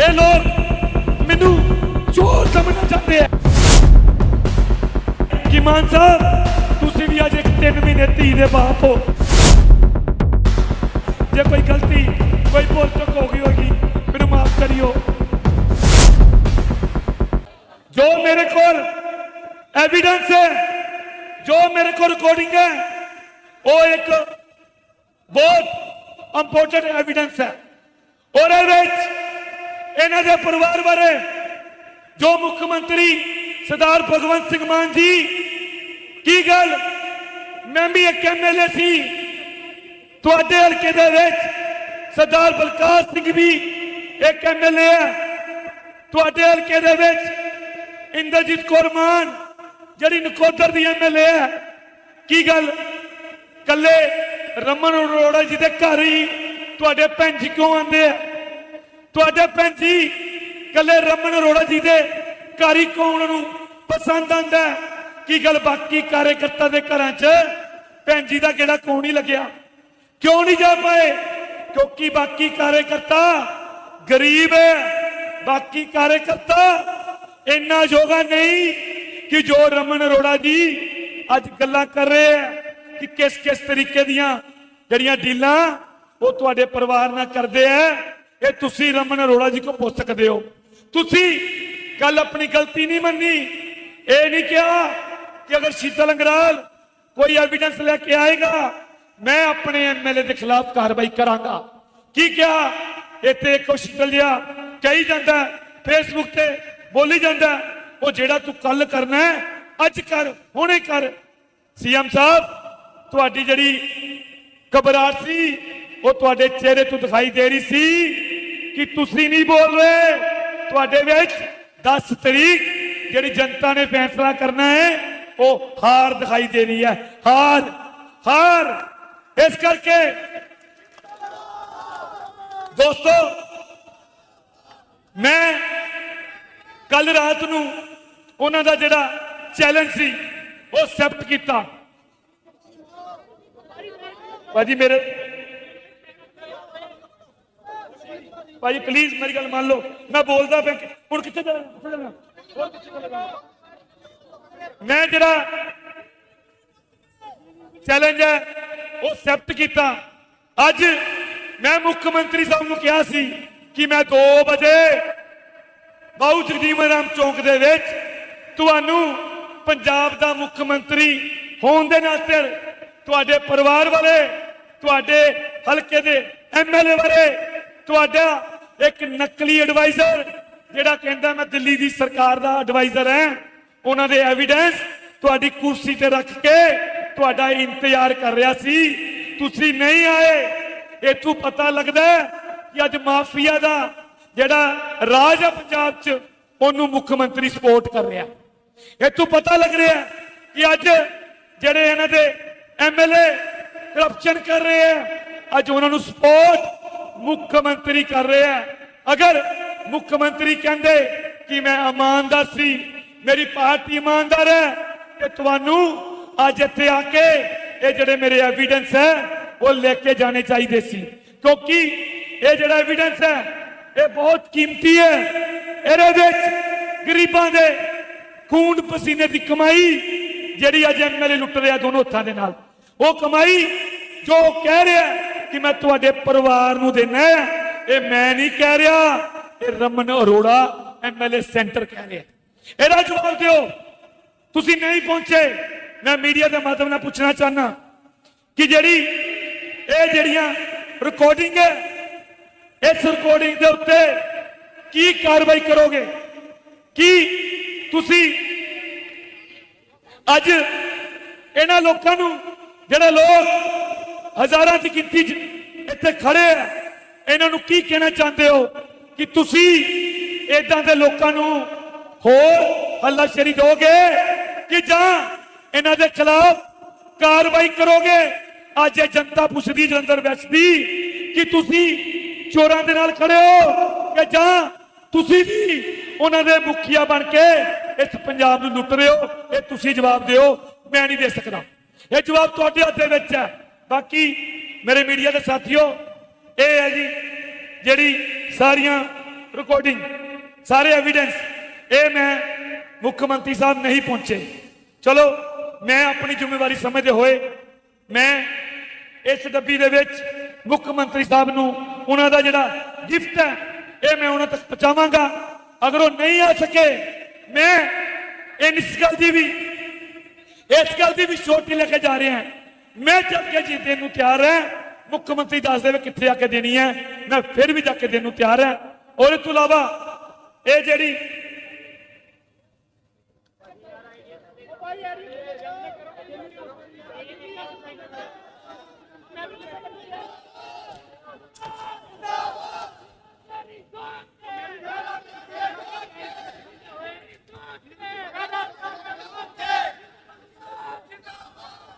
ਇਹ ਲੋਕ ਮੈਨੂੰ ਚੋਰ ਸਮਝਣਾ ਚਾਹੁੰਦੇ ਆ। ਕਿ ਮਾਨ ਸਾਹਿਬ, ਤੁਸੀਂ ਵੀ ਅੱਜ ਇੱਕ 3 ਮਹੀਨੇ ਧੀ ਦੇ ਬਾਪ ਹੋ। ਜੇ ਕੋਈ ਗਲਤੀ, ਕੋਈ ਭੁੱਲ ਚੁੱਕ ਹੋ ਗਈ ਹੋਗੀ ਮੈਨੂੰ ਮਾਫ ਕਰਿਓ। ਜੋ ਮੇਰੇ ਕੋਲ ਐਵੀਡੈਂਸ ਹੈ, ਜੋ ਮੇਰੇ ਕੋਲ ਰਿਕਾਰਡਿੰਗ ਹੈ, ਉਹ ਇੱਕ ਬਹੁਤ ਇੰਪੋਰਟੈਂਟ ਐਵੀਡੈਂਸ ਹੈ। ਔਰ ਇਹ ਵਿੱਚ ਇਹਨਾਂ ਦੇ ਪਰਿਵਾਰ ਬਾਰੇ ਜੋ ਮੁੱਖ ਮੰਤਰੀ ਸਰਦਾਰ ਭਗਵੰਤ ਸਿੰਘ ਮਾਨ ਜੀ, ਕੀ ਗੱਲ? ਮੈਂ ਵੀ ਇੱਕ ਐਮਐਲਏ ਸੀ। ਤੁਹਾਡੇ ਹਲਕੇ ਦੇ ਵਿੱਚ ਸਰਦਾਰ ਬਲਕਾਰ ਸਿੰਘ ਵੀ ਇੱਕ ਐਮਐਲਏ ਹੈ ਤੁਹਾਡੇ ਹਲਕੇ ਦੇ ਵਿੱਚ ਇੰਦਰਜੀਤ ਕੌਰ ਮਾਨ, ਜਿਹੜੀ ਨਕੋਦਰ ਦੀ ਐਮਐਲਏ ਹੈ ਕੀ ਗੱਲ? ਕੱਲੇ ਰਮਨ ਅਰੋੜਾ ਜੀ ਦੇ ਘਰ ਹੀ ਤੁਹਾਡੇ ਭੈਣ ਜੀ ਕਿਉਂ ਆਉਂਦੇ ਆ? ਤੁਹਾਡੇ ਭੈਣ ਜੀ ਕੱਲੇ ਰਮਨ ਅਰੋੜਾ ਜੀ ਦੇ ਘਰ ਹੀ ਨੂੰ ਪਸੰਦ ਆਂਦਾ ਕੀ ਗੱਲ ਬਾਕੀ ਕਾਰਜਕਰਤਾ ਦੇ ਘਰਾਂ 'ਚ? ਭੈਣ ਜੀ ਦਾ ਕਿਹੜਾ ਕਿਉਂ ਨਹੀਂ ਲੱਗਿਆ? ਕਿਉਂ ਨਹੀਂ ਜਾ ਪਾਏ? ਕਿਉਂਕਿ ਬਾਕੀ ਕਾਰਜਕਰਤਾ ਗਰੀਬ ਹੈ। ਬਾਕੀ ਕਾਰਜਕਰਤਾ ਇੰਨਾ ਯੋਗਾ ਨਹੀਂ ਕਿ ਜੋ ਰਮਨ ਅਰੋੜਾ ਜੀ ਅੱਜ ਗੱਲਾਂ ਕਰ ਰਹੇ ਹੈ ਕਿ ਕਿਸ ਕਿਸ ਤਰੀਕੇ ਦੀਆਂ ਜਿਹੜੀਆਂ ਡੀਲਾਂ ਉਹ ਤੁਹਾਡੇ ਪਰਿਵਾਰ ਨਾਲ ਕਰਦੇ ਆ ਇਹ ਤੁਸੀਂ ਰਮਨ ਅਰੋੜਾ ਜੀ ਕੋ ਪੁੱਛ ਸਕਦੇ ਹੋ ਤੁਸੀਂ ਕੱਲ ਆਪਣੀ ਗਲਤੀ ਨਹੀਂ ਮੰਨੀ। ਇਹ ਨਹੀਂ ਕਿਹਾ ਕਿ ਅਗਰ ਸ਼ੀਤਲ ਅੰਗਰਾਲ ਕੋਈ ਐਵੀਡੈਂਸ ਲੈ ਕੇ ਆਏਗਾ, ਮੈਂ ਆਪਣੇ ਐਮਐਲਏ ਦੇ ਖਿਲਾਫ ਕਾਰਵਾਈ ਕਰਾਂਗਾ। ਕੀ ਕਿਹਾ? ਇੱਥੇ ਕੁਛ ਸ਼ੀਤਲ ਜਿਹਾ ਕਹੀ ਜਾਂਦਾ ਫੇਸਬੁੱਕ ਤੇ ਬੋਲੀ ਜਾਂਦਾ, ਉਹ ਜਿਹੜਾ ਤੂੰ ਕੱਲ ਕਰਨਾ ਅੱਜ ਕਰ, ਹੁਣੇ ਕਰ। ਸੀਐਮ ਸਾਹਿਬ, ਤੁਹਾਡੀ ਜਿਹੜੀ ਘਬਰਾਹਟ ਸੀ, ਉਹ ਤੁਹਾਡੇ ਚਿਹਰੇ ਤੋਂ ਦਿਖਾਈ ਦੇ ਰਹੀ ਸੀ। ਕਿ ਤੁਸੀਂ ਨਹੀਂ ਬੋਲ ਰਹੇ? ਤੁਹਾਡੇ ਵਿੱਚ 10 ਤਰੀਕ ਜਿਹੜੀ ਜਨਤਾ ਨੇ ਫੈਸਲਾ ਕਰਨਾ ਹੈ, ਉਹ ਹਾਰ ਦਿਖਾਈ ਦੇਣੀ ਹੈ। ਹਾਰ ਹਾਰ। ਇਸ ਕਰਕੇ ਦੋਸਤੋ, ਮੈਂ ਕੱਲ ਰਾਤ ਨੂੰ ਉਹਨਾਂ ਦਾ ਜਿਹੜਾ ਚੈਲੰਜ ਸੀ, ਉਹ ਐਕਸੈਪਟ ਕੀਤਾ। ਭਾਜੀ ਮੇਰੇ ਭਾਜੀ ਪਲੀਜ਼ ਮੇਰੀ ਗੱਲ ਮੰਨ ਲਓ। ਮੈਂ ਬੋਲਦਾ ਪਿਆ ਹੁਣ ਕਿੱਥੇ ਜਾਣਾ? ਕਿੱਥੇ ਜਾਣਾ? ਹੋਰ ਕਿੱਥੇ ਜਾਣਾ? ਮੈਂ ਜਿਹੜਾ ਚੈਲੰਜ ਹੈ, ਉਹ ਐਕਸੈਪਟ ਕੀਤਾ। ਅੱਜ ਮੈਂ ਮੁੱਖ ਮੰਤਰੀ ਸਾਹਿਬ ਨੂੰ ਕਿਹਾ ਸੀ ਕਿ ਮੈਂ 2 ਵਜੇ ਬਾਉ ਜਗਦੀਪ ਰਾਮ ਚੌਂਕ ਦੇ ਵਿੱਚ ਤੁਹਾਨੂੰ ਪੰਜਾਬ ਦਾ ਮੁੱਖ ਮੰਤਰੀ ਹੋਣ ਦੇ ਨਾਤੇ ਤੁਹਾਡੇ ਪਰਿਵਾਰ ਵਾਲੇ, ਤੁਹਾਡੇ ਹਲਕੇ ਦੇ ਐਮਐਲਏ ਬਾਰੇ ਤੁਹਾਡਾ ਇੱਕ ਨਕਲੀ ਐਡਵਾਈਜ਼ਰ ਜਿਹੜਾ ਕਹਿੰਦਾ ਮੈਂ ਦਿੱਲੀ ਦੀ ਸਰਕਾਰ ਦਾ ਐਡਵਾਈਜ਼ਰ ਹਾਂ। ਉਹਨਾਂ ਦੇ ਐਵੀਡੈਂਸ ਤੁਹਾਡੀ ਕੁਰਸੀ ਤੇ ਰੱਖ ਕੇ ਤੁਹਾਡਾ ਇੰਤਜ਼ਾਰ ਕਰ ਰਿਹਾ ਸੀ। ਤੁਸੀਂ ਨਹੀਂ ਆਏ। ਇਥੋਂ ਪਤਾ ਲੱਗਦਾ ਕਿ ਅੱਜ ਮਾਫੀਆ ਦਾ ਜਿਹੜਾ ਰਾਜ ਆ ਪੰਜਾਬ 'ਚ, ਉਹਨੂੰ ਮੁੱਖ ਮੰਤਰੀ ਸਪੋਰਟ ਕਰ ਰਿਹਾ। ਇਥੋਂ ਪਤਾ ਲੱਗ ਰਿਹਾ ਕਿ ਅੱਜ ਜਿਹੜੇ ਇਹਨਾਂ ਦੇ ਐਮਐਲਏ ਕਰਪਸ਼ਨ ਕਰ ਰਹੇ ਆ ਅੱਜ ਉਹਨਾਂ ਨੂੰ ਸਪੋਰਟ ਮੁੱਖ ਮੰਤਰੀ ਕਰ ਰਿਹਾ ਹੈ। ਅਗਰ ਮੁੱਖ ਮੰਤਰੀ ਕਹਿੰਦੇ ਕਿ ਮੈਂ ਇਮਾਨਦਾਰ ਸੀ, ਮੇਰੀ ਪਾਰਟੀ ਇਮਾਨਦਾਰ ਹੈ, ਤੇ ਤੁਹਾਨੂੰ ਅੱਜ ਇੱਥੇ ਆ ਕੇ ਇਹ ਜਿਹੜੇ ਮੇਰੇ ਐਵੀਡੈਂਸ ਹੈ, ਉਹ ਲੈ ਕੇ ਜਾਣੇ ਚਾਹੀਦੇ ਸੀ। ਕਿਉਂਕਿ ਇਹ ਜਿਹੜਾ ਐਵੀਡੈਂਸ ਹੈ, ਇਹ ਬਹੁਤ ਕੀਮਤੀ ਹੈ। ਇਹਦੇ ਵਿੱਚ ਗਰੀਬਾਂ ਦੇ ਖੂਨ ਪਸੀਨੇ ਦੀ ਕਮਾਈ ਜਿਹੜੀ ਅੱਜ ਐਮਐਲਏ ਲੁੱਟ ਰਿਹਾ ਦੋਨੋਂ ਹੱਥਾਂ ਦੇ ਨਾਲ, ਉਹ ਕਮਾਈ ਜੋ ਉਹ ਕਹਿ ਰਿਹਾ ਕਿ ਮੈਂ ਤੁਹਾਡੇ ਪਰਿਵਾਰ ਨੂੰ ਦੇਣਾ ਇਹ ਮੈਂ ਨਹੀਂ ਕਹਿ ਰਿਹਾ, ਇਹ ਰਮਨ ਅਰੋੜਾ ਐਮਐਲਏ ਸੈਂਟਰ ਕਹਿ ਰਿਹਾ। ਇਹਦਾ ਜਵਾਬ ਦਿਓ, ਤੁਸੀਂ ਨਹੀਂ ਪਹੁੰਚੇ। ਮੈਂ ਮੀਡੀਆ ਦੇ ਮਾਧਿਅਮ ਨਾਲ ਪੁੱਛਣਾ ਚਾਹਨਾ ਕਿ ਜਿਹੜੀ, ਇਹ ਜਿਹੜੀਆਂ ਰਿਕਾਰਡਿੰਗ ਹੈ, ਇਸ ਰਿਕਾਰਡਿੰਗ ਦੇ ਉੱਤੇ ਕੀ ਕਾਰਵਾਈ ਕਰੋਗੇ? ਕੀ ਤੁਸੀਂ ਅੱਜ ਇਹਨਾਂ ਲੋਕਾਂ ਨੂੰ, ਜਿਹੜੇ ਲੋਕ ਹਜ਼ਾਰਾਂ ਦੀ ਗਿਣਤੀ 'ਚ ਇੱਥੇ ਖੜੇ ਆ। ਇਹਨਾਂ ਨੂੰ ਕੀ ਕਹਿਣਾ ਚਾਹੁੰਦੇ ਹੋ ਕਿ ਤੁਸੀਂ ਇਦਾਂ ਦੇ ਲੋਕਾਂ ਨੂੰ ਹੋਰ ਹੱਲਾਸ਼ੇਰੀ ਦੋਗੇ ਕਿ ਜਾਂ ਇਹਨਾਂ ਦੇ ਖਿਲਾਫ ਕਾਰਵਾਈ ਕਰੋਗੇ? ਅੱਜ ਇਹ ਜਨਤਾ ਪੁੱਛਦੀ ਜਲੰਧਰ ਵਿੱਚ ਦੀ ਕਿ ਤੁਸੀਂ ਚੋਰਾਂ ਦੇ ਨਾਲ ਖੜੇ ਹੋ ਕਿ ਜਾਂ ਤੁਸੀਂ ਵੀ ਉਹਨਾਂ ਦੇ ਮੁਖੀਆ ਬਣ ਕੇ ਇਸ ਪੰਜਾਬ ਨੂੰ ਲੁੱਟ ਰਹੇ ਹੋ? ਇਹ ਤੁਸੀਂ ਜਵਾਬ ਦਿਓ, ਮੈਂ ਨਹੀਂ ਦੇ ਸਕਦਾ। ਇਹ ਜਵਾਬ ਤੁਹਾਡੇ ਹੱਥ ਦੇ ਵਿੱਚ ਹੈ। ਬਾਕੀ ਮੇਰੇ ਮੀਡੀਆ ਦੇ ਸਾਥੀਓ, ਇਹ ਹੈ ਜੀ ਜਿਹੜੀ ਸਾਰੀਆਂ ਰਿਕਾਰਡਿੰਗ ਸਾਰੇ ਐਵੀਡੈਂਸ ਇਹ ਮੈਂ ਮੁੱਖ ਮੰਤਰੀ ਸਾਹਿਬ ਨਹੀਂ ਪਹੁੰਚੇ। ਚਲੋ, ਮੈਂ ਆਪਣੀ ਜ਼ਿੰਮੇਵਾਰੀ ਸਮਝਦੇ ਹੋਏ, ਮੈਂ ਇਸ ਡੱਬੀ ਦੇ ਵਿੱਚ ਮੁੱਖ ਮੰਤਰੀ ਸਾਹਿਬ ਨੂੰ ਉਹਨਾਂ ਦਾ ਜਿਹੜਾ ਗਿਫਟ ਹੈ, ਇਹ ਮੈਂ ਉਹਨਾਂ ਤੱਕ ਪਹੁੰਚਾਵਾਂਗਾ। ਅਗਰ ਉਹ ਨਹੀਂ ਆ ਸਕੇ, ਮੈਂ ਇਹ ਇਸ ਗੱਲ ਦੀ ਵੀ, ਇਸ ਗੱਲ ਦੀ ਵੀ ਛੋਟੀ ਲੈ ਕੇ ਜਾ ਰਹੇ ਹਾਂ। ਮੈਂ ਚੱਲ ਕੇ ਜੀ ਦੇਣ ਨੂੰ ਤਿਆਰ ਹਾਂ ਮੁੱਖ ਮੰਤਰੀ ਦੱਸ ਦੇਵੇ ਕਿੱਥੇ ਆ ਕੇ ਦੇਣੀ ਹੈ ਮੈਂ ਫਿਰ ਵੀ ਜਾ ਕੇ ਦੇਣ ਨੂੰ ਤਿਆਰ ਹਾਂ ਔਰ ਇਸ ਤੋਂ ਇਲਾਵਾ ਇਹ ਜਿਹੜੀ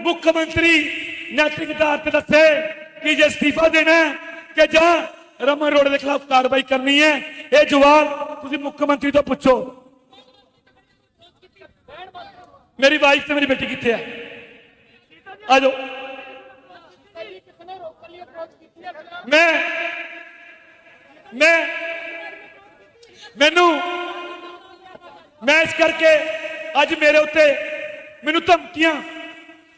ਮੁੱਖ ਮੰਤਰੀ ਨੈਤਿਕ ਆਧਾਰ ਤੇ ਦੱਸੇ ਕਿ ਜੇ ਅਸਤੀਫਾ ਦੇਣਾ ਕਿ ਜਾਂ ਰਮਨ ਅਰੋੜਾ ਦੇ ਖਿਲਾਫ ਕਾਰਵਾਈ ਕਰਨੀ ਹੈ, ਇਹ ਜਵਾਬ ਤੁਸੀਂ ਮੁੱਖ ਮੰਤਰੀ ਤੋਂ ਪੁੱਛੋ। ਮੇਰੀ ਵਾਈਫ ਤੇ ਮੇਰੀ ਬੇਟੀ ਕਿੱਥੇ ਆ? ਆ ਜਾਓ। ਮੈਂ ਮੈਂ, ਮੈਨੂੰ, ਮੈਂ ਇਸ ਕਰਕੇ ਅੱਜ ਮੇਰੇ ਉੱਤੇ ਮੈਨੂੰ ਧਮਕੀਆਂ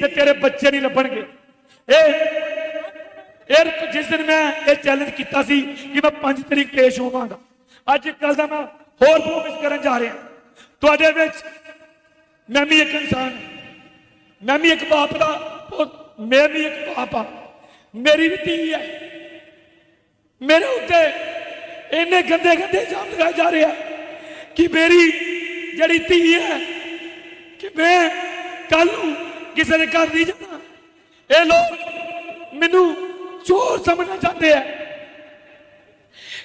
ਤੇ ਤੇਰੇ ਬੱਚੇ ਨਹੀਂ ਲੱਭਣਗੇ ਇਹ ਇਹ ਜਿਸ ਦਿਨ ਮੈਂ ਇਹ ਚੈਲੰਜ ਕੀਤਾ ਸੀ ਕਿ ਮੈਂ 5 ਤਰੀਕ ਪੇਸ਼ ਹੋਵਾਂਗਾ ਅੱਜ ਕੱਲ ਦਾ ਮੈਂ ਹੋਰ ਪ੍ਰੋਮਿਸ ਕਰਨ ਜਾ ਰਿਹਾ ਤੁਹਾਡੇ ਵਿੱਚ ਮੈਂ ਵੀ ਇੱਕ ਇਨਸਾਨ ਹਾਂ। ਮੈਂ ਵੀ ਇੱਕ ਬਾਪ ਦਾ ਪੁੱਤ- ਮੈਂ ਵੀ ਇੱਕ ਬਾਪ ਆ ਮੇਰੀ ਵੀ ਧੀ ਹੈ ਮੇਰੇ ਉੱਤੇ ਇੰਨੇ ਗੰਦੇ ਗੰਦੇ ਇਲਜ਼ਾਮ ਲਗਾਏ ਜਾ ਰਹੇ ਆ ਕਿ ਮੇਰੀ ਜਿਹੜੀ ਧੀ ਹੈ ਕਿ ਮੈਂ ਕੱਲ ਨੂੰ ਕਿਸੇ ਦੇ ਘਰ ਨਹੀਂ ਜਾਣਾ। ਇਹ ਲੋਕ ਮੈਨੂੰ ਚੋਰ ਸਮਝਣਾ ਚਾਹੁੰਦੇ ਆ।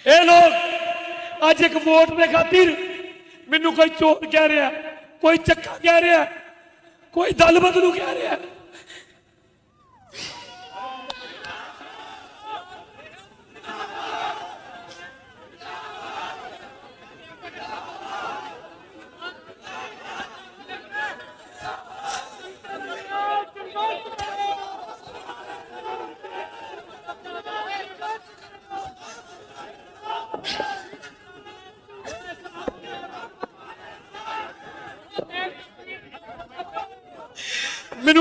ਇਹ ਲੋਕ ਅੱਜ ਇੱਕ ਵੋਟ ਦੇ ਖਾਤਰ ਮੈਨੂੰ ਕੋਈ ਚੋਰ ਕਹਿ ਰਿਹਾ, ਕੋਈ ਚੱਕਾ ਕਹਿ ਰਿਹਾ, ਕੋਈ ਦਲ ਬਦਲੂ ਕਹਿ ਰਿਹਾ ਮੈਨੂੰ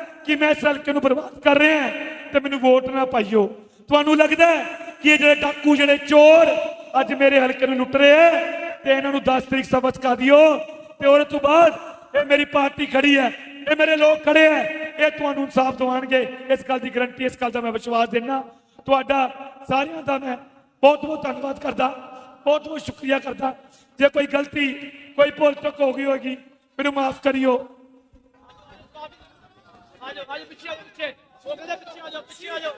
ਕਿ ਮੈਂ ਇਸ ਹਲਕੇ ਨੂੰ ਬਰਬਾਦ ਕਰ ਰਿਹਾ ਤੇ ਮੈਨੂੰ ਵੋਟ ਨਾ ਪਾਈਓ। ਤੁਹਾਨੂੰ ਲੱਗਦਾ ਕਿ ਇਹ ਜਿਹੜੇ ਡਾਕੂ, ਜਿਹੜੇ ਚੋਰ ਅੱਜ ਮੇਰੇ ਹਲਕੇ ਨੂੰ ਲੁੱਟ ਰਹੇ ਹੈ ਤੇ ਇਹਨਾਂ ਨੂੰ 10 ਤਰੀਕ ਸਬਕ ਕਾ ਦਿਓ ਤੇ ਉਹਦੇ ਤੋਂ ਬਾਅਦ ਇਹ ਮੇਰੀ ਪਾਰਟੀ ਖੜੀ ਹੈ, ਇਹ ਮੇਰੇ ਲੋਕ ਖੜੇ ਹੈ, ਇਹ ਤੁਹਾਨੂੰ ਇਨਸਾਫ ਦਿਵਾਉਣਗੇ। ਇਸ ਗੱਲ ਦੀ ਗਰੰਟੀ, ਇਸ ਗੱਲ ਦਾ ਮੈਂ ਵਿਸ਼ਵਾਸ ਦਿੰਦਾ। ਤੁਹਾਡਾ ਸਾਰਿਆਂ ਦਾ ਮੈਂ ਬਹੁਤ ਬਹੁਤ ਧੰਨਵਾਦ ਕਰਦਾ, ਬਹੁਤ ਬਹੁਤ ਸ਼ੁਕਰੀਆ ਕਰਦਾ। ਜੇ ਕੋਈ ਗਲਤੀ, ਕੋਈ ਭੁੱਲ ਚੁੱਕ ਹੋ ਗਈ ਹੋਗੀ ਮੈਨੂੰ ਮਾਫ ਕਰਿਓ। ਆ ਜਾਓ ਆ ਜਾਓ ਪਿੱਛੇ। ਆ ਜਾਓ ਪਿੱਛੇ ਸੋਫੇ ਦੇ ਪਿੱਛੇ ਆ ਜਾਓ ਪਿੱਛੇ ਆ ਜਾਓ